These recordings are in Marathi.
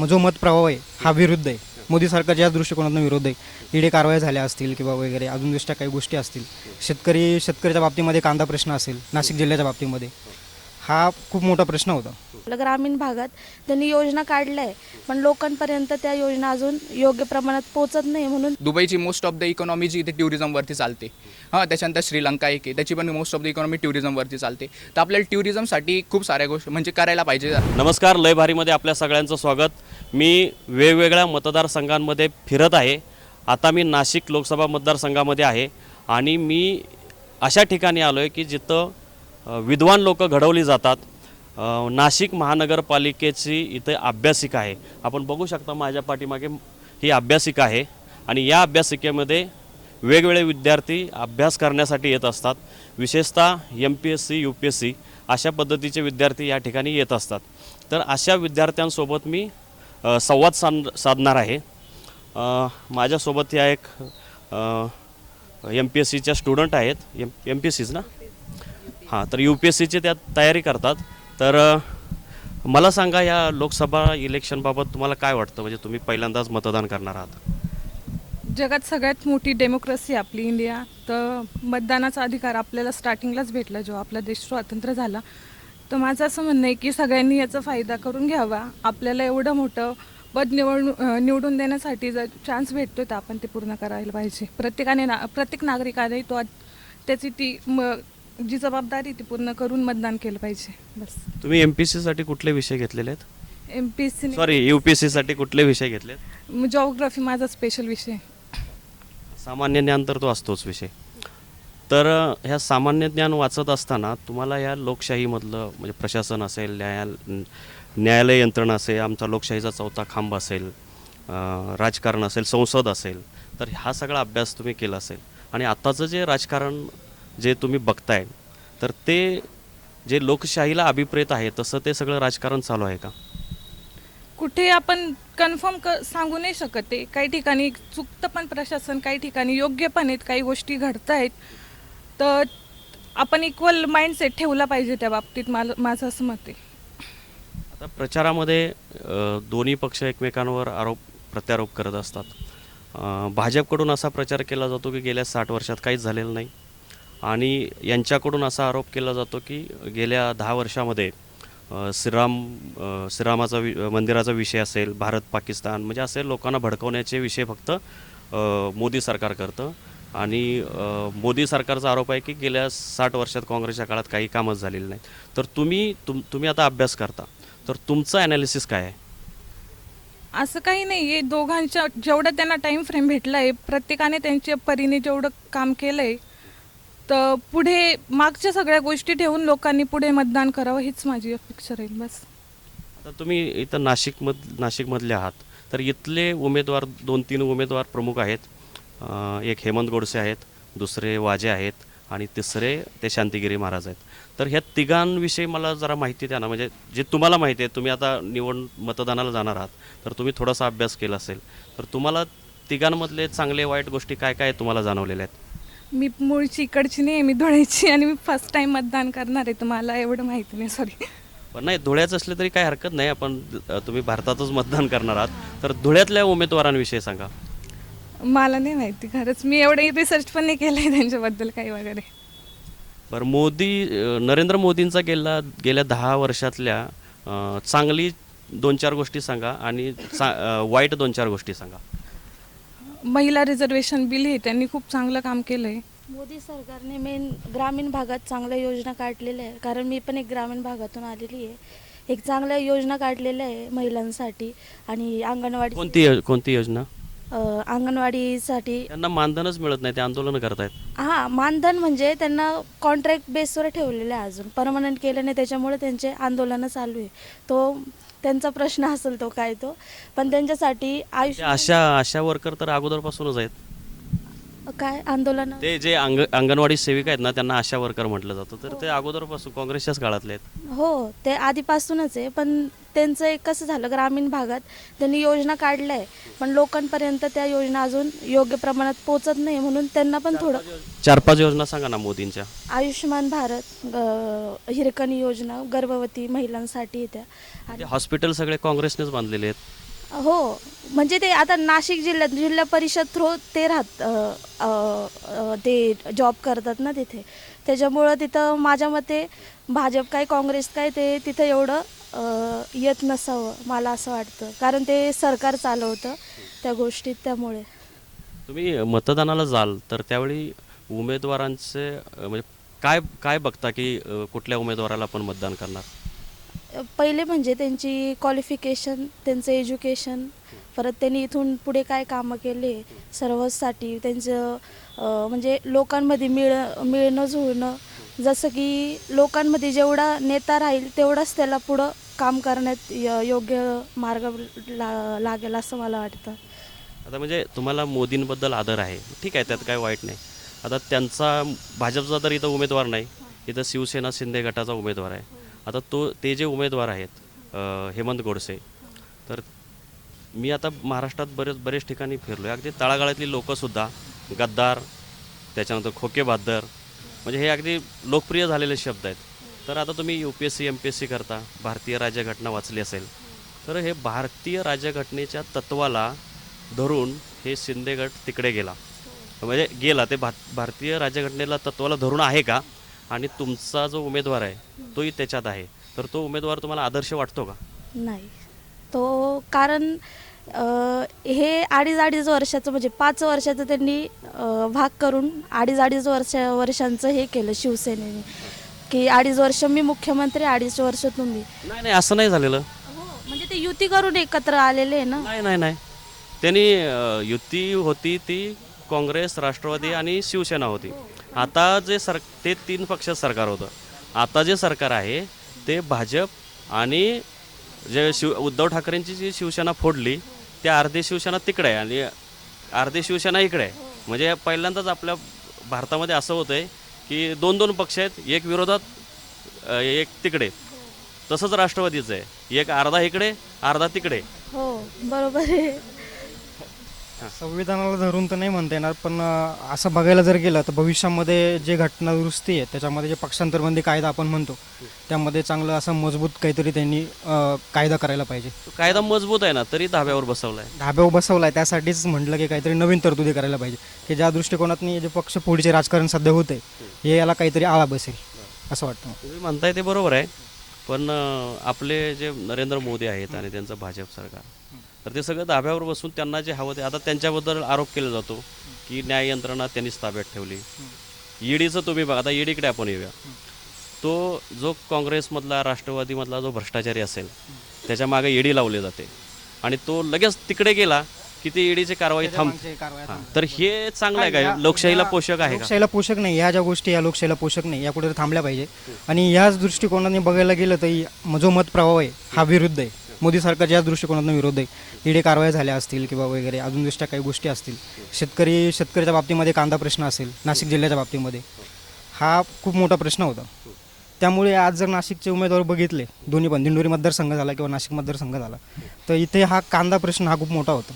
म- जो मत प्रभाव आहे हा विरुद्ध आहे. मोदी सरकारच्या दृष्टिकोनातून विरोध आहे इडे कारवाया झाल्या असतील किंवा वगैरे अजून दुसऱ्या काही गोष्टी असतील. शेतकरी शेतकऱ्याच्या बाबतीमध्ये कांदा प्रश्न असेल नाशिक जिल्ह्याच्या बाबतीमध्ये. हा खूप मोठा प्रश्न होता. आपल्या ग्रामीण भागात त्यांनी योजना काढल्या आहे पण लोकांपर्यंत त्या योजना अजून योग्य प्रमाणात पोहोचत नाही म्हणून दुबईची मोस्ट ऑफ द इकॉनॉमी जी इथे टुरिझमवरती चालते. हां त्याच्यानंतर श्रीलंका एक आहे त्याची पण मोस्ट ऑफ द इकॉनॉमी टुरिझमवरती चालते. तर आपल्याला टुरिझमसाठी खूप साऱ्या गोष्टी म्हणजे करायला पाहिजे. नमस्कार लय भारीमध्ये आपल्या सगळ्यांचं स्वागत. मी वेगवेगळ्या मतदारसंघांमध्ये फिरत आहे. आता मी नाशिक लोकसभा मतदारसंघामध्ये आहे. आणि मी अशा ठिकाणी आलो आहे की जिथं विद्वान लोक घडवली जातात. नाशिक महानगरपालिकेची इथे अभ्यासिका आहे. आपण बघू शकता माझ्या पाठीमागे ही अभ्यासिका आहे आणि या अभ्यासिकेमध्ये वेगवेगळे विद्यार्थी अभ्यास करण्यासाठी येत असतात. विशेषतः M P S C U P S C अशा पद्धतीचे विद्यार्थी या ठिकाणी येत असतात. तर अशा विद्यार्थ्यांसोबत मी संवाद साध साधणार आहे. माझ्यासोबत या एक एम पी एस सीच्या स्टुडंट आहेत. M M P S C's ना? हां तर यू पी एस सीची त्यात तयारी करतात. तर मला सांगा या लोकसभा इलेक्शनबाबत तुम्हाला काय वाटतं? म्हणजे तुम्ही पहिल्यांदाच मतदान करणार आहात. जगात सगळ्यात मोठी डेमोक्रेसी आपली इंडिया. तर मतदानाचा अधिकार आपल्याला स्टार्टिंगलाच भेटला जेव्हा आपला देश स्वातंत्र्य झाला. तर माझं असं म्हणणं आहे की सगळ्यांनी याचा फायदा करून घ्यावा. आपल्याला एवढं मोठं पद निवडून निवडून देण्यासाठी जर चान्स भेटतो तर आपण ते पूर्ण करायला पाहिजे. प्रत्येकाने ना प्रत्येक नागरिकाने तो त्याची ती म जी जबाबदारी ती पूर्ण करून मतदान केलं पाहिजे. बस. तुम्ही एम पी सीसाठी कुठले विषय घेतलेले आहेत? M P C sorry U P सीसाठी कुठले विषय घेतलेत? जॉग्राफी माझा स्पेशल विषय सामान्य ज्ञान तर तो असतोच विषय. तर अ, ह्या सामान्य ज्ञान वाचत असताना तुम्हाला या लोकशाहीमधलं म्हणजे प्रशासन असेल न्याया न्यायालय यंत्रणा असेल आमचा लोकशाहीचा चौथा खांब असेल अ, राजकारण असेल संसद असेल तर हा सगळा अभ्यास तुम्ही केला असेल. आणि आत्ताचं जे राजकारण जे तुम्ही बघताय तर ते जे लोकशाहीला अभिप्रेत आहे तसं ते सगळं राजकारण चालू आहे का? कुठे आपण कन्फर्म क सांगू नाही शकत ते. काही ठिकाणी चुकतं पण प्रशासन काही ठिकाणी योग्य पण आहेत काही गोष्टी घडत आहेत तर आपण इक्वल माइंडसेट ठेवला पाहिजे त्या बाबतीत मला माझं असं मत आहे. आता प्रचारामध्ये अ, दोन्ही पक्ष एकमेकांवर आरोप प्रत्यारोप करत असतात. अ, भाजपकडून असा प्रचार केला जातो की गेल्या साठ वर्षात काहीच झालेलं नाही. आणि यांच्याकडून असा आरोप केला जातो की गेल्या दहा वर्षामध्ये श्रीराम श्रीरामाचा वि मंदिराचा विषय असेल भारत पाकिस्तान म्हणजे असे लोकांना भडकवण्याचे विषय फक्त मोदी सरकार करतं. आणि मोदी सरकारचा आरोप आहे की गेल्या साठ वर्षात काँग्रेसच्या काळात काही कामच झालेलं नाही तर तुम्ही तुम तुम्ही आता अभ्यास करता. तर तुमचं ॲनालिसिस काय आहे? असं काही नाही आहे. दोघांच्या जेवढा त्यांना टाईम फ्रेम भेटला आहे प्रत्येकाने त्यांच्या परीने जेवढं काम केलं आहे तर पुढे मागच्या सगळ्या गोष्टी ठेवून लोकांनी पुढे मतदान करावं हीच माझी अपेक्षा राहील बस. आता तुम्ही इथं नाशिकमध नाशिकमधले आहात. तर इथले उमेदवार दोन तीन उमेदवार प्रमुख आहेत. अं, एक हेमंत गोडसे आहेत दुसरे वाजे आहेत आणि तिसरे ते शांतिगिरी महाराज आहेत. तर ह्या तिघांविषयी मला जरा माहिती द्या ना म्हणजे जे तुम्हाला माहिती आहे तुम्ही आता निवड मतदानाला जाणार आहात. तर तुम्ही थोडासा अभ्यास केला असेल. तर तुम्हाला तिघांमधले चांगले वाईट गोष्टी काय काय तुम्हाला जाणवलेल्या आहेत? मी मूळची इकडची नाही मी धुळ्याची आणि मी फर्स्ट टाइम मतदान करणार आहे तर मला एवढं माहिती नाही सॉरी पण नाही धुळ्याचं असले तरी काही हरकत नाही आपण अ, तुम्ही भारतातच मतदान करणार आहात. तर धुळ्यातल्या उमेदवारांविषयी सांगा. मला नाही माहिती खरंच मी एवढे रिसर्च पण नाही केलं आहे त्यांच्याबद्दल काही वगैरे. बरं मोदी अ, नरेंद्र मोदींचा गेला गेल्या दहा वर्षातल्या अ, चांगली दोन चार गोष्टी सांगा आणि चा अ, वाईट दोन चार गोष्टी सांगा. महिला रिझर्वेशन बिल हे त्यांनी खूप चांगलं काम केलं आहे मोदी सरकारने मेन ग्रामीण भागात चांगल्या योजना काढलेल्या आहे कारण मी पण एक ग्रामीण भागातून आलेली आहे. एक चांगल्या योजना काढलेल्या आहे महिलांसाठी. आणि अंगणवाडी कोणती यो- कोणती योजना? अं, अंगणवाडीसाठी त्यांना मानधनच मिळत नाही ते आंदोलन करतायत. हां मानधन म्हणजे त्यांना कॉन्ट्रॅक्ट बेसवर ठेवलेलं आहे अजून. परमनंट केलं नाही त्याच्यामुळे त्यांचे आंदोलनं चालू आहे. तो त्यांचा प्रश्न असेल तो काय तो. पण त्यांच्यासाठी आयुष्य अशा अशा वर्कर तर अगोदरपासूनच आहेत. काय आंदोलन? ते जे अंग अंगणवाडी सेविका आहेत ना त्यांना आशा वर्कर म्हटलं जातं. तर ते अगोदरपासून काँग्रेसच्याच काळातले आहेत. हो ते आधीपासूनच आहे. पण त्यांचं एक कसं झालं ग्रामीण भागात त्यांनी योजना काढल्या आहे पण लोकांपर्यंत त्या योजना अजून योग्य प्रमाणात पोचत नाही म्हणून त्यांना पण थोडं चार पाच योजना सांगा ना मोदींच्या. आयुष्यमान भारत हिरकणी योजना गर्भवती महिलांसाठी त्या ते आणि हॉस्पिटल सगळे काँग्रेसनेच बांधलेले आहेत. हो म्हणजे ते आता नाशिक जिल्ह्यात जिल्हा परिषद थ्रू ते राहत अ, अ, अ, ते जॉब करतात ना तिथे. त्याच्यामुळं तिथं माझ्या मते भाजप काय काँग्रेस काय ते तिथं एवढं येत नसावं मला असं वाटतं. कारण ते सरकार चालवतं त्या गोष्टीत त्यामुळे. तुम्ही मतदानाला जाल तर त्यावेळी उमेदवारांचे म्हणजे काय काय बघता की कुठल्या उमेदवाराला आपण मतदान करणार? पहिले म्हणजे त्यांची क्वालिफिकेशन त्यांचं एज्युकेशन परत त्यांनी इथून पुढे काय कामं केले सर्वसाठी त्यांचं म्हणजे लोकांमध्ये मिळ मिळणं जुळणं जसं की लोकांमध्ये जेवढा नेता राहील तेवढाच त्याला पुढं काम करण्यात य- योग्य मार्ग ला लागेल असं मला वाटतं. आता म्हणजे तुम्हाला मोदींबद्दल आदर आहे. ठीक आहे त्यात काय वाईट नाही. आता त्यांचा भाजपचा तर इथं उमेदवार नाही. इथं शिवसेना शिंदे गटाचा उमेदवार आहे. आता तो ते जे उमेदवार आहेत अ, हेमंत गोडसे तर मी आता महाराष्ट्रात बरेच बरेच ठिकाणी फिरलो आहे अगदी तळागाळातली लोकंसुद्धा गद्दार त्याच्यानंतर खोके बहाद्दर म्हणजे हे अगदी लोकप्रिय झालेले शब्द आहेत. तर आता तुम्ही U P S C M P S C करता भारतीय राज्यघटना वाचली असेल. तर हे भारतीय राज्यघटनेच्या तत्वाला धरून हे शिंदेगट तिकडे गेला. म्हणजे गेला ते भा भारतीय राज्यघटनेला तत्वाला धरून आहे का? आणि तुमचा जो उमेदवार आहे तोही त्याच्यात आहे. तर तो उमेदवार तुम्हाला आदर्श वाटतो का? नाही. तो कारण हे अडीच अडीच वर्षाचं म्हणजे पाच वर्षाचं त्यांनी भाग करून अडीच अडीच वर्ष वर्षांचं हे केलं शिवसेनेने. की अडीच वर्ष मी मुख्यमंत्री अडीच वर्ष तुम्ही. नाही नाही असं नाही झालेलं. म्हणजे ते युती करून एकत्र आलेले आहे ना? नाही नाही नाही. त्यांनी अ, युती होती ती काँग्रेस राष्ट्रवादी आणि शिवसेना होती. आता जे सर ते तीन पक्ष सरकार होतं. आता जे सरकार आहे ते भाजप आणि जे शिव उद्धव ठाकरेंची जी शिवसेना फोडली ते अर्धी शिवसेना तिकडे आहे आणि अर्धी शिवसेना इकडे आहे. म्हणजे पहिल्यांदाच आपल्या भारतामध्ये असं होतं आहे की दोन दोन पक्ष आहेत एक विरोधात एक तिकडे. तसंच राष्ट्रवादीचं आहे. एक अर्धा इकडे अर्धा तिकडे. हो बरोबर आहे. संविधानाला धरून तर नाही म्हणता येणार पण असं बघायला जर गेलं तर भविष्यामध्ये जे घटना दुरुस्ती आहे त्याच्यामध्ये जे पक्षांतरबंदी कायदा आपण म्हणतो त्यामध्ये चांगलं असं मजबूत काहीतरी त्यांनी कायदा करायला पाहिजे. कायदा मजबूत आहे ना तरी धाब्यावर बसवलाय. धाब्यावर बसवला आहे त्यासाठीच म्हटलं की काहीतरी नवीन तरतुदी करायला पाहिजे की ज्या दृष्टिकोनातनी जे पक्ष पुढचे राजकारण सध्या होते हे. याला काहीतरी आळा बसेल असं वाटतं. तुम्ही म्हणताय ते बरोबर आहे पण आपले जे नरेंद्र मोदी आहेत आणि त्यांचं भाजप सरकार तर ते सगळं धाब्यावर बसून त्यांना जे हवं ते आता त्यांच्याबद्दल आरोप केला जातो की न्याय यंत्रणा त्यांनीच ताब्यात ठेवली. ईडीचं तुम्ही बघा आता ईडीकडे आपण येऊया. तो जो काँग्रेसमधला राष्ट्रवादीमधला जो भ्रष्टाचारी असेल त्याच्यामागे ईडी लावली जाते. आणि तो लगेच तिकडे गेला की ती ईडीची कारवाई थांब. तर हे चांगलं आहे का? या- लोकशाहीला या- पोषक आहे लोकशाहीला पोषक नाही. ह्या ज्या गोष्टी या लोकशाहीला पोषक नाही या कुठेतरी थांबल्या पाहिजे. आणि याच दृष्टिकोनाने बघायला गेलं तर जो मत प्रभाव आहे हा विरुद्ध आहे. मोदी सरकारच्या दृष्टिकोनातून विरोध आहे. ईडे कारवाया झाल्या असतील किंवा वगैरे अजून दुसऱ्या काही गोष्टी असतील. शेतकरी शेतकऱ्याच्या बाबतीमध्ये कांदा प्रश्न असेल नाशिक जिल्ह्याच्या बाबतीमध्ये. हा खूप मोठा प्रश्न होता. त्यामुळे आज जर नाशिकचे उमेदवार बघितले दोन्ही पण दिंडोरी मतदारसंघ झाला किंवा नाशिक मतदारसंघ झाला तर इथे हा कांदा प्रश्न हा खूप मोठा होता.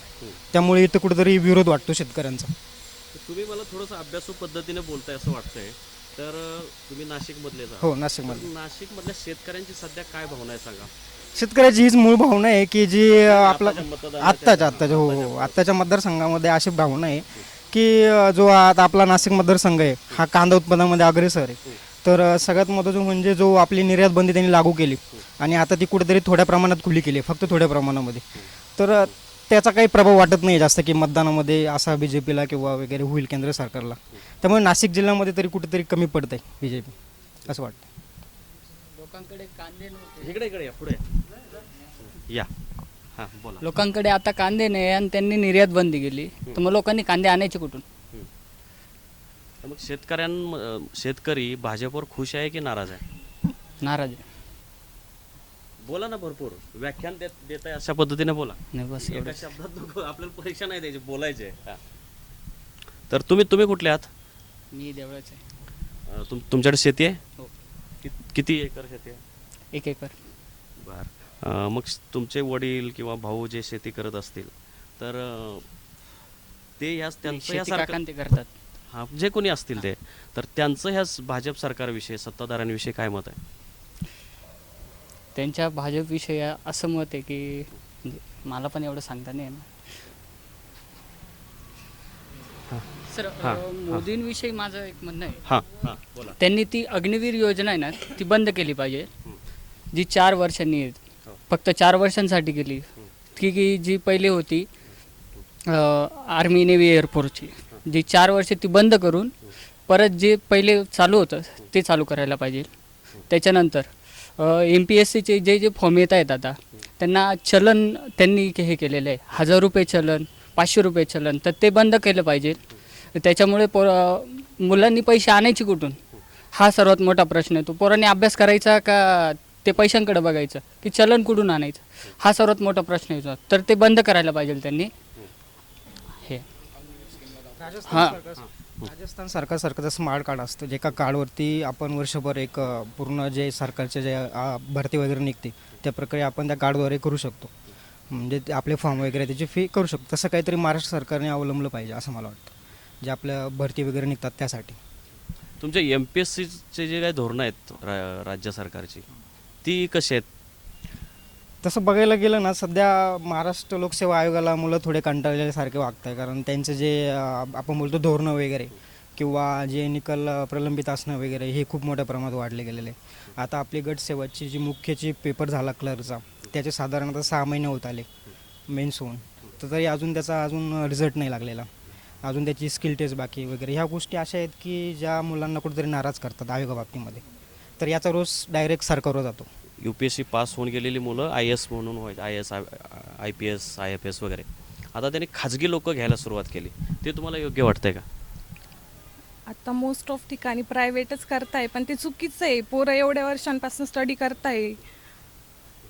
त्यामुळे इथे कुठेतरी विरोध वाटतो शेतकऱ्यांचा. तुम्ही मला थोडंसं अभ्यासू पद्धतीने बोलताय असं वाटतंय. तर तुम्ही नाशिकमधले हो नाशिकमध्ये नाशिकमधल्या शेतकऱ्यांची सध्या काय भावना आहे सांगा. शेतकऱ्याची हीच मूळ भावना आहे की जी आपला आत्ताच्या आत्ताच्या हो हो आत्ताच्या मतदारसंघामध्ये अशी भावना आहे की जो आता आपला नाशिक मतदारसंघ आहे हा कांदा उत्पादनामध्ये अग्रेसर आहे. तर सगळ्यात महत्त्वाचं म्हणजे जो आपली निर्यात बंदी त्यांनी लागू केली आणि आता ती कुठेतरी थोड्या प्रमाणात खुली केली आहे, फक्त थोड्या प्रमाणामध्ये. तर त्याचा काही प्रभाव वाटत नाही जास्त की मतदानामध्ये असा बी जे पीला किंवा वगैरे होईल केंद्र सरकारला. त्यामुळे नाशिक जिल्ह्यामध्ये तरी कुठेतरी कमी पडत आहे बी जे पी असं वाटतं लोकांकडे कांदे नव्हते. इकडे इकडे या पुढे. या. हां बोला. लोकांकडे आता कांदे नाही आणि त्यांनी निर्यात बंदी केली. तर मग लोकांनी कांदे आणायचे कुठून? तर मग शेतकऱ्यां शेतकरी भाजपवर खुश आहे की नाराज आहे? नाराज आहे. बोला ना भरपूर. व्याख्यान देत देत आहे अशा पद्धतीने बोला. नाही बस एका शब्दात नको आपल्याला परीक्षा नाही द्यायची बोलायचे. तर तुम्ही तुम्ही कुठले आहात? मी देवळाच. आहे अं, तुम तुमच्याकडे शेती आहे? हो. किती एकर शेती आहे? एक एकर. बर. मग श- तुमचे वडील किंवा भाऊ जे शेती करत असतील तर अं, ते ह्या त्यांचं शेती ह्यासारखं काकांते करतात. हा जे कोणी असतील ते तर त्यांचं ह्या स- भाजप सरकारविषयी सत्ताधाऱ्यांविषयी काय मत आहे? त्यांच्या भाजपविषयी असं मत आहे की म्हणजे मला पण एवढं सांगता नाही येणार. सर हां, अं, मोदींविषयी माझं एक म्हणणं आहे. हां. हां बोला. त्यांनी ती अग्निवीर योजना आहे ना ती बंद केली पाहिजे. जी चार वर्षांनी आहे. फक्त चार वर्षांसाठी केली. ती की जी पहिली होती आर्मी नेव्ही एअरफोर्सची जी चार वर्ष ती बंद करून परत जे पहिले चालू होतं ते चालू करायला पाहिजे. त्याच्यानंतर एम पी एस सीचे जे जे फॉर्म येत आहेत आता त्यांना चलन त्यांनी के- हे केलेलं आहे. हजार रुपये चलन पाचशे रुपये चलन तर ते बंद केलं पाहिजे. त्याच्यामुळे पोर मुलांनी पैसे आणायचे कुठून? हा सर्वात मोठा प्रश्न आहे. तो पोरांनी अभ्यास करायचा का ते पैशांकडे बघायचं? की चलन कुठून आणायचं? हा सर्वात मोठा प्रश्न आहे तर ते बंद करायला पाहिजे त्यांनी. हे. हां. राजस्थान सरकार सरकारचं स्मार्ट कार्ड असतं जे का कार्डवरती आपण वर्षभर एक पूर्ण जे सरकारचे जे भरती वगैरे निघते त्या प्रकारे आपण त्या कार्डद्वारे करू शकतो. म्हणजे ते आपले फॉर्म वगैरे त्याची फी करू शकतो. तसं काहीतरी महाराष्ट्र सरकारने अवलंबलं पाहिजे असं मला वाटतं. जे आपल्या भरती वगैरे निघतात त्यासाठी. तुमच्या एम पी एस सीचे जे काही धोरणं आहेत रा राज्य सरकारची ती कशी आहेत? तसं बघायला गेलं ना सध्या महाराष्ट्र लोकसेवा आयोगाला मुलं थोडे कंटाळल्यासारखे वागत आहे कारण त्यांचं जे आपण बोलतो धोरणं वगैरे किंवा जे निकल प्रलंबित असणं वगैरे हे खूप मोठ्या प्रमाणात वाढले गेलेले आहे. आता आपली गट सेवाची जी मुख्यची पेपर झाला क्लर्कचा त्याचे साधारणतः सहा महिने होत आले मेन्स होऊन. तर तरी अजून त्याचा अजून रिझल्ट नाही लागलेला. अजून त्याची स्किल टेस्ट बाकी वगैरे. ह्या गोष्टी अशा आहेत की ज्या मुलांना कुठेतरी नाराज करतात आयोगाबाबतीमध्ये तर याचा रोज डायरेक्ट सरकारवर जातो. U P S C pass होऊन गेलेली मुलं आय एस म्हणून व्हायचे I S I P S I F S वगैरे. आता त्यांनी खाजगी लोक घ्यायला सुरुवात केली. ते तुम्हाला योग्य वाटतंय का? आता मोस्ट ऑफ ठिकाणी प्रायव्हेटच करताय पण ते चुकीचं आहे. पोरं एवढ्या वर्षांपासून स्टडी करताय.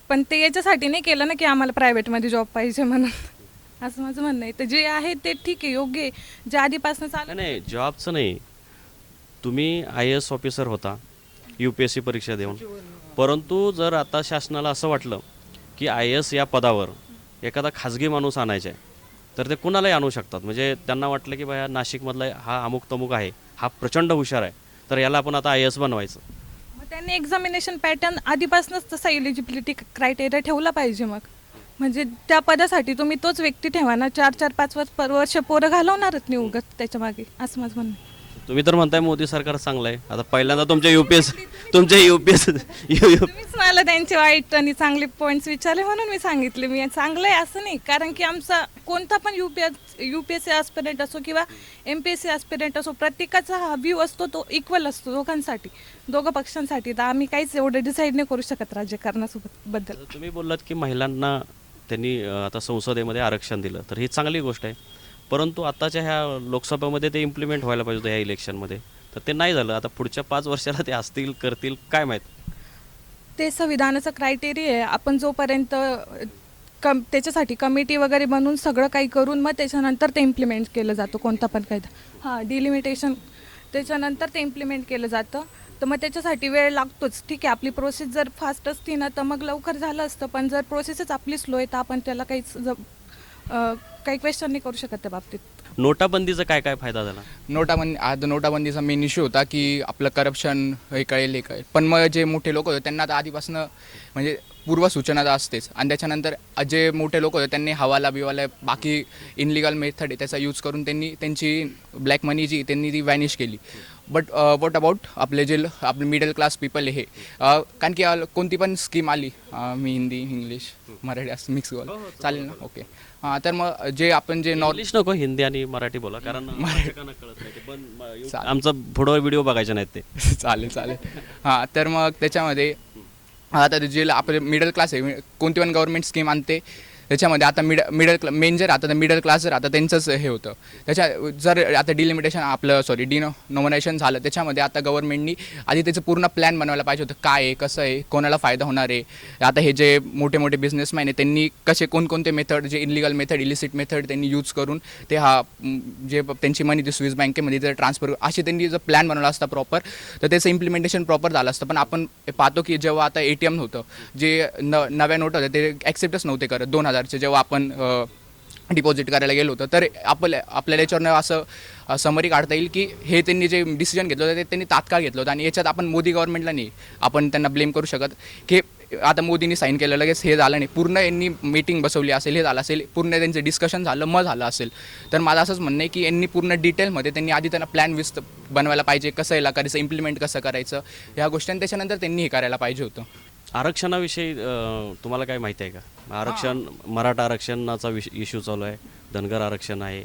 पण ते याच्यासाठी नाही केलं ना की आम्हाला प्रायव्हेटमध्ये जॉब पाहिजे म्हणून. असं माझं म्हणणं आहे. तर जे आहे ते ठीक आहे योग्य आहे. जे आधीपासून नाही चालू नाही जॉबचं नाही. तुम्ही आय एस ऑफिसर होता यू पी एस सी परीक्षा देऊन. परंतु जर आता शासनाला असं वाटलं की आय एस या पदावर एखादा खाजगी माणूस आणायचा आहे तर ते कुणालाही आणू शकतात. म्हणजे त्यांना वाटलं की बाया नाशिकमधला हा अमुक तमुक आहे हा प्रचंड हुशार आहे तर याला आपण आता आय एस बनवायचं. मग त्यांनी एक्झामिनेशन पॅटर्न आधीपासूनच तसा एलिजिबिलिटी क्रायटेरिया ठेवला पाहिजे मग. म्हणजे त्या पदासाठी तुम्ही तोच व्यक्ती ठेवा ना. चार चार पाच वर्ष पर वर्ष पोरं घालवणारच नाही उगत त्याच्यामागे. असं माझं म्हणणं आहे. तुम्ही तर म्हणताय मोदी सरकार चांगलं आहे. आता पहिल्यांदा तुमच्या यू पी एस तुमच्या यू पी एस यू तुम्हीच मला त्यांचे वाईट आणि चांगले पॉईंट्स विचारले म्हणून मी सांगितले. मी चांगलं आहे असं नाही. कारण की आमचा कोणता पण U P S U P S C aspirant असो किंवा M P S C aspirant असो प्रत्येकाचा हा व्ह्यू असतो तो इक्वल असतो दोघांसाठी दोघं पक्षांसाठी. तर आम्ही काहीच एवढं डिसाईड नाही करू शकत राज्यकारणासोबत बद्दल. तुम्ही बोललात की महिलांना त्यांनी आता संसदेमध्ये आरक्षण दिलं. तर ही चांगली गोष्ट आहे. परंतु आत्ताच्या ह्या लोकसभेमध्ये ते इम्प्लिमेंट व्हायला पाहिजे होतं ह्या इलेक्शनमध्ये तर ते नाही झालं. आता पुढच्या पाच वर्षाला ते असतील करतील काय माहीत? ते संविधानाचं क्रायटेरिया आहे. आपण जोपर्यंत कम त्याच्यासाठी कमिटी वगैरे बनवून सगळं काही करून मग त्याच्यानंतर ते इम्प्लिमेंट केलं जातं. कोणता पण कायदा. हां डिलिमिटेशन त्याच्यानंतर ते इम्प्लिमेंट केलं जातं. तर मग त्याच्यासाठी वेळ लागतोच. ठीक आहे आपली प्रोसेस जर फास्ट असती ना तर मग लवकर झालं असतं. पण जर प्रोसेसच आपली स्लो आहे तर आपण त्याला काहीच काही क्वेश्चन नाही करू शकत त्या बाबतीत. नोटाबंदीचा काय काय फायदा झाला? नोटाबंदी आता नोटाबंदीचा मेन इश्यू होता की आपलं करप्शन हे कळेल हे कळेल. पण मग जे मोठे लोक होते त्यांना आता आधीपासून म्हणजे पूर्वसूचना तर असतेच. आणि त्याच्यानंतर जे मोठे लोक होते त्यांनी हवाला बिवाला बाकी इनलिगल मेथड आहे त्याचा यूज करून त्यांनी त्यांची ब्लॅक मनी जी त्यांनी ती वॅनिश केली. बट वॉट अबाउट आपले जे आपले मिडल क्लास पीपल हे? अ, कारण की अ, कोणती पण स्कीम आली अ, मी हिंदी इंग्लिश मराठी असं मिक्स चालेल ना? ओके हां तर मग जे आपण जे इंग्लिश नको हिंदी आणि मराठी बोला कारण आमचा पुढं व्हिडिओ बघायचे नाहीत ते. चालेल चालेल. हां तर मग त्याच्यामध्ये आता जे आपले मिडल क्लास आहे कोणती पण गव्हर्मेंट स्कीम आणते त्याच्यामध्ये आता मिड मिडल क्ला मेन जर आता मिडल क्लास जर आता त्यांचंच हे होतं. त्याच्या जर आता डिलिमिटेशन आपलं सॉरी डिनो नॉमिनेशन झालं त्याच्यामध्ये आता गव्हर्नमेंटनी आधी त्याचं पूर्ण प्लॅन बनवायला पाहिजे होतं. काय आहे कसं आहे कोणाला फायदा होणार आहे? आता हे जे मोठे मोठे बिझनेसमॅन आहे त्यांनी कसे कोणकोणते मेथड जे इनलिगल मेथड इलिसिट मेथड त्यांनी यूज करून ते हा जे प- त्यांची मनी ते स्विस बँकेमध्ये जर ट्रान्सफर असे त्यांनी जर प्लॅन बनवला असता प्रॉपर तर त्याचं इम्प्लिमेंटेशन प्रॉपर झालं असतं. पण आपण पाहतो की जेव्हा आता ए टी एम होतं जे न नव्या नोट होत्या ते ॲक्सेप्टच नव्हते करत. दोन हजार प्रकारचे जेव्हा आपण डिपॉझिट करायला गेलो होतो तर आपल्या आपल्याला याच्यावरनं असं समरी काढता येईल की हे त्यांनी जे डिसिजन घेतलं होतं ते त्यांनी तात्काळ घेतलं होतं. आणि याच्यात आपण मोदी गव्हर्नमेंटला नाही आपण त्यांना ब्लेम करू शकत. की आता मोदींनी साईन केलं लगेच हे झालं नाही. पूर्ण यांनी मीटिंग बसवली असेल हे झालं असेल पूर्ण त्यांचं डिस्कशन झालं मग झालं असेल. तर मला असंच म्हणणं आहे की यांनी पूर्ण डिटेलमध्ये त्यांनी आधी त्यांना प्लॅन विस्त बनवायला पाहिजे कसं याला करायचं इम्प्लिमेंट कसं करायचं ह्या गोष्टी. आणि त्याच्यानंतर त्यांनी हे करायला पाहिजे होतं. आरक्षणाविषयी अं, तुम्हाला काय माहिती आहे का? आरक्षण मराठा आरक्षणाचा विष इश्यू चालू आहे. धनगर आरक्षण आहे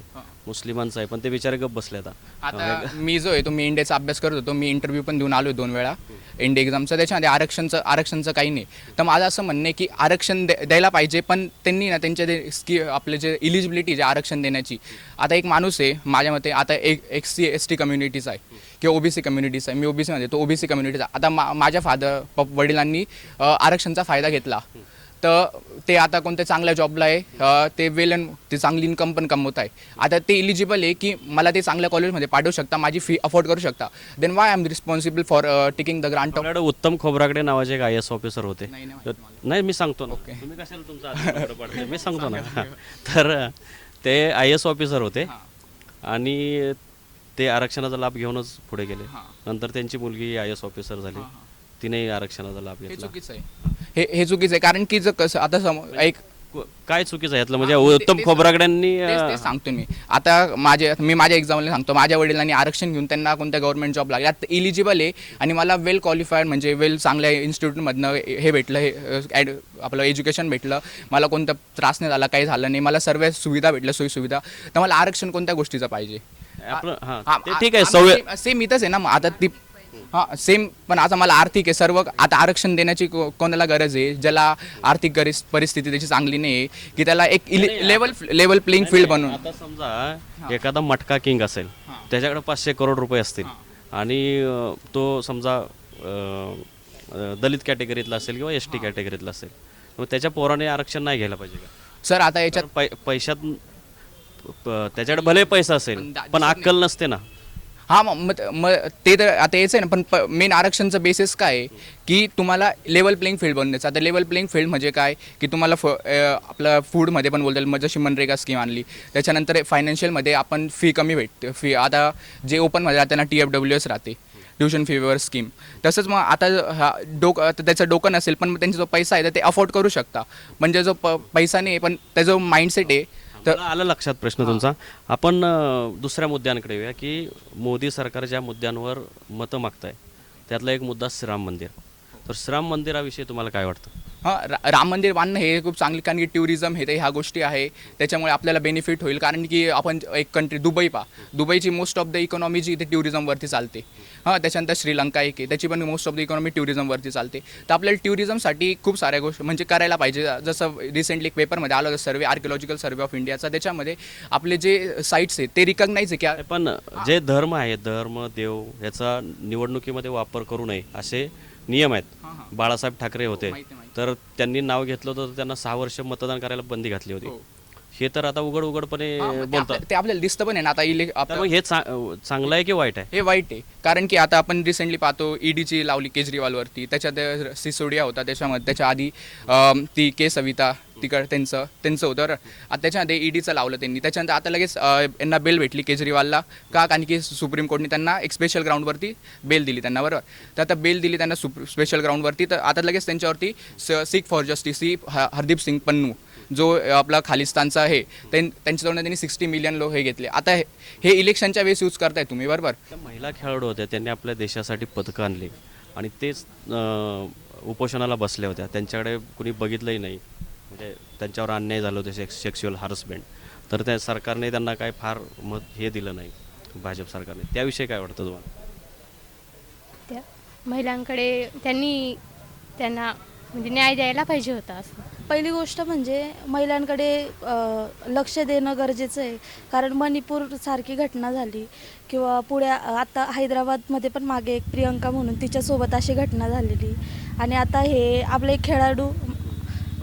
मुस्लिमांचं आहे पण ते बिचारे गप बसले आता आता मी जो आहे तो मी इंडियाचा अभ्यास करत होतो मी इंटरव्ह्यू पण देऊन आलो दोन वेळा इंडिया एक्झामचं त्याच्यामध्ये आरक्षणचं आरक्षणचं काही नाही. तर माझं असं म्हणणं आहे की आरक्षण द्या- द्यायला पाहिजे पण त्यांनी ना त्यांच्या स्की आपले जे इलिजिबिलिटी जे आरक्षण देण्याची. आता एक माणूस आहे माझ्या मते आता एक एक सी एस टी कम्युनिटीचा आहे किंवा ओबीसी कम्युनिटीचा आहे. मी ओबीसीमध्ये तो ओबीसी कम्युनिटीचा आता मा माझ्या फादर वडिलांनी आरक्षणचा फायदा घेतला. तर ते आता कोणत्या चांगल्या जॉबला आहे ते वेल अँड ते चांगली इन्कम पण कमवत आहे. आता ते इलिजिबल आहे की मला ते चांगल्या कॉलेजमध्ये पाठवू शकता माझी फी अफोर्ड करू शकता. Then why I am responsible for taking the grant of आपल्याकडे उत्तम खोबरागडे नावाचे एक आय एस ऑफिसर होते. नाही, मी सांगतो ना. तुम्ही कशाला तुमचा आधी बरं पडते? मी सांगतो ना. तर ते आय एस ऑफिसर होते आणि ते आरक्षणाचा लाभ घेऊनच पुढे गेले. नंतर त्यांची मुलगी आय एस ऑफिसर झाली. तिने आरक्षणाचा लाभ हे घेतला चुकीचं आहे. हे हे चुकीचं आहे. कारण की जर कसं आता सम एक को- काय चुकीचं आहे यातलं? म्हणजे उत्तम खोबरागड्यांनी तेच अं, तेच सांगतो मी. आता माझे मी माझ्या एक्झाम्पल सांगतो. माझ्या वडिलांनी आरक्षण घेऊन त्यांना कोणत्या गव्हर्नमेंट जॉब लागला आता इलिजिबल आहे आणि मला वेल क्वालिफाईड म्हणजे वेल चांगल्या इन्स्टिट्यूटमधनं हे भेटलं हे अ, ॲड आपलं एज्युकेशन भेटलं. मला कोणता त्रास नाही झाला काही झालं नाही. मला सर्व सुविधा भेटल्या सोयी सुविधा तर मला आरक्षण कोणत्या गोष्टीचं पाहिजे? हां ते ठीक आहे सवय सेम- सेम इथंच आहे ना. मग आता ती हां सेम पण आता मला आर्थिक आहे. सर्व आता आरक्षण देण्याची को- कोणाला गरज आहे? ज्याला आर्थिक गरीस परिस्थिती त्याची चांगली नाही आहे की त्याला एक लेवल लेवल प्लेइंग फील्ड बनवून. आता समजा एखादा मटका किंग असेल त्याच्याकडे पाचशे करोड रुपये असतील आणि अं, तो समजा अं, अं, दलित कॅटेगरीतला असेल किंवा एस टी कॅटेगरीतला असेल मग त्याच्या पोराने आरक्षण नाही घ्यायला पाहिजे का? सर आता याच्यात कारण पै- पैशात प- त्याच्याकडे भले पैसा असेल पण अक्कल नसते ना. हा मग मग मग ते तर आता याचं आहे ना पण मेन आरक्षणचं बेसिस काय आहे? की तुम्हाला लेवल प्लेइंग फील्ड बनवायचं आता लेवल प्लेइंग फील्ड म्हणजे काय? की तुम्हाला फ आपलं फूडमध्ये पण बोलता येईल मग जशी मनरेगा स्कीम आणली. त्याच्यानंतर फायनान्शियलमध्ये आपण फी कमी भेटते फी आता जे ओपनमध्ये राहते त्यांना टी एफ डब्ल्यू एस राहते. ट्युशन फीवर स्कीम तसंच मग आता हा डोकं त्याचं डोकं नसेल पण मग त्यांचा जो पैसा आहे तर ते अफोर्ड करू शकता. म्हणजे जो प पैसा नाही पण त्याचा जो माइंडसेट आहे तर आलं लक्षात प्रश्न तुमचा. आपण दुसऱ्या मुद्द्यांकडे येऊया की मोदी सरकार ज्या मुद्द्यांवर मतं मागताय त्यातला एक मुद्दा श्रीराम मंदिर. तर श्रीराम मंदिराविषयी तुम्हाला काय वाटतं? हां रा राम मंदिर बांधणं हे खूप चांगली कारण की टुरिझम हे ते ह्या गोष्टी आहे. त्याच्यामुळे आपल्याला बेनिफिट होईल कारण की आपण एक कंट्री दुबई पा दुबईची मोस्ट ऑफ द इकॉनॉमी जी इथे टुरिझमवरती चालते. हां त्याच्यानंतर श्रीलंका एक आहे. त्याची पण मोस्ट ऑफ द इकॉनॉमी टुरिझमवरती चालते. तर आपल्याला टुरिझमसाठी खूप साऱ्या गोष्टी म्हणजे करायला पाहिजे. जसं रिसेंटली एक पेपरमध्ये आलं होतं सर्वे आर्किओलॉजिकल सर्वे ऑफ इंडियाचा त्याच्यामध्ये आपले जे साईट्स आहेत ते रिकग्नाईज आहे की पण जे धर्म आहे धर्म देव याचा निवडणुकीमध्ये वापर करू नये असे नियम आहेत. बाळासाहेब ठाकरे होते. तर त्यांनी नाव घेतलं होतं तर त्यांना सहा वर्ष मतदान करायला बंदी घातली होती. हो. तर आता उघड उघडपणे बोलतात. ते आपल्याला दिसतं पण आहे ना आता इले तर आपलं मग हे चा- चांगलं आहे की वाईट आहे? हे वाईट आहे. कारण की आता आपण रिसेंटली पाहतो ईडीची लावली केजरीवालवरती. त्याच्यात सिसोडिया होता त्याच्यामध्ये त्याच्या आधी अम, ती के सविता तिकड त्यांचं त्यांचं होतं. बरं. आता त्याच्यामध्ये ईडीचं लावलं त्यांनी. त्याच्यानंतर आता लगेच अ, यांना बेल भेटली केजरीवालला. का? कारण की सुप्रीम कोर्टने त्यांना एक स्पेशल ग्राउंडवरती बेल दिली त्यांना बरोबर? तर आता बेल दिली त्यांना सुप स्पेशल ग्राउंडवरती तर आता लगेच त्यांच्यावरती सिक फॉर जस्टिस ही ह- हरदीप सिंग पन्नू जो आपला खालिस्तानचा आहे त्यां त्यांच्याजवळ त्यांनी सिक्स्टी मिलियन लोक हे घेतले. आता हे- हे इलेक्शनच्या वेळेस यूज करताय तुम्ही बरोबर? महिला खेळाडू होत्या त्यांनी आपल्या देशासाठी पदकं आणली. आणि तेच उपोषणाला बसल्या होत्या. त्यांच्याकडे कुणी बघितलंही नाही. म्हणजे त्यांच्यावर अन्याय झालं होते सेक्स सेक्शुअल हॅरसमेंट तर त्या सरकारने त्यांना काय फार मत हे दिलं नाही भाजप सरकारने. त्याविषयी काय वाटतं तुम्हाला? त्या महिलांकडे त्यांनी त्यांना म्हणजे न्याय द्यायला पाहिजे होता असं. पहिली गोष्ट म्हणजे महिलांकडे लक्ष देणं गरजेचं आहे. कारण मणिपूर सारखी घटना झाली किंवा पुढ्या आता हैदराबादमध्ये पण मागे एक प्रियंका म्हणून तिच्यासोबत अशी घटना झालेली. आणि आता हे आपले खेळाडू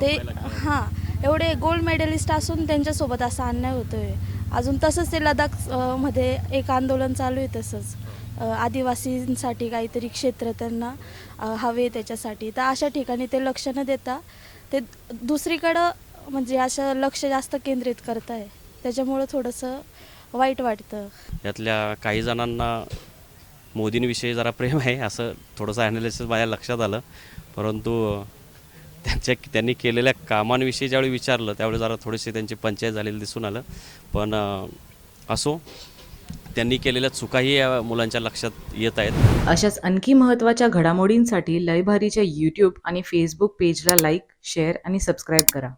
ते हां एवढे गोल्ड मेडलिस्ट असून त्यांच्यासोबत असा अन्याय होतो आहे अजून तसंच ते लडाखमध्ये एक आंदोलन चालू आहे तसंच. आदिवासींसाठी काहीतरी क्षेत्र त्यांना हवे त्याच्यासाठी. तर अशा ठिकाणी ते लक्ष न देता ते दुसरीकडं म्हणजे असं लक्ष जास्त केंद्रित करत आहे त्याच्यामुळं थोडंसं वाईट वाटतं. यातल्या काही जणांना मोदींविषयी जरा प्रेम आहे असं थोडंसं ॲनालिसिस माझ्या लक्षात आलं. परंतु त्यांच्या त्यांनी केलेल्या कामांविषयी ज्यावेळी विचारलं त्यावेळी जरा थोडीशी त्यांची पंचायत झालेली दिसून आलं. पण असो त्यांनी केलेल्या चुकाही या मुलांच्या लक्षात येत आहेत. अशाच आणखी महत्त्वाच्या घडामोडींसाठी लयभारीच्या यूट्यूब आणि फेसबुक पेजला लाईक शेअर आणि सबस्क्राईब करा.